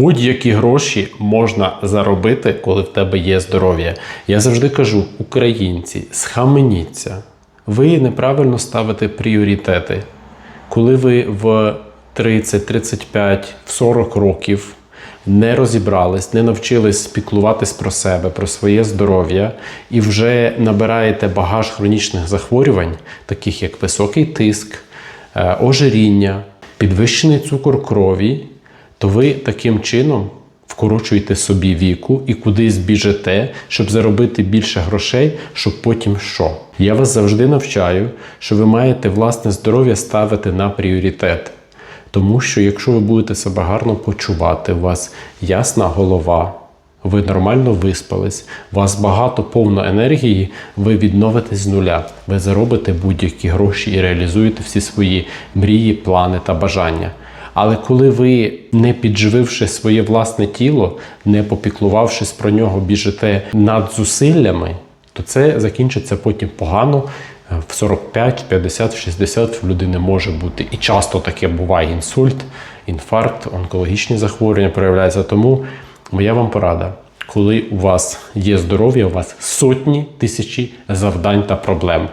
Будь-які гроші можна заробити, коли в тебе є здоров'я. Я завжди кажу, українці, схаменіться. Ви неправильно ставите пріоритети. Коли ви в 30, 35, 40 років не розібрались, не навчились піклуватись про себе, про своє здоров'я і вже набираєте багаж хронічних захворювань, таких як високий тиск, е, ожиріння, підвищений цукор крові, то ви таким чином вкорочуєте собі віку і кудись біжите, щоб заробити більше грошей, щоб потім що? Я вас завжди навчаю, що ви маєте власне здоров'я ставити на пріоритет. Тому що якщо ви будете себе гарно почувати, у вас ясна голова, ви нормально виспались, у вас багато повно енергії, ви відновитесь з нуля, ви заробите будь-які гроші і реалізуєте всі свої мрії, плани та бажання. Але коли ви, не піджививши своє власне тіло, не попіклувавшись про нього, біжите над зусиллями, то це закінчиться потім погано. В 45, 50, 60 в людини може бути. І часто таке буває інсульт, інфаркт, онкологічні захворювання проявляються. Тому моя вам порада, коли у вас є здоров'я, у вас сотні тисячі завдань та проблем.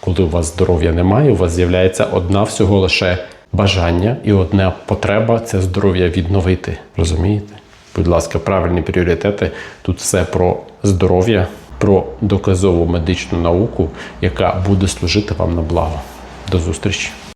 Коли у вас здоров'я немає, у вас з'являється одна всього лише бажання і одна потреба це здоров'я відновити. Розумієте? Будь ласка, правильні пріоритети. Тут все про здоров'я, про доказову медичну науку, яка буде служити вам на благо. До зустрічі!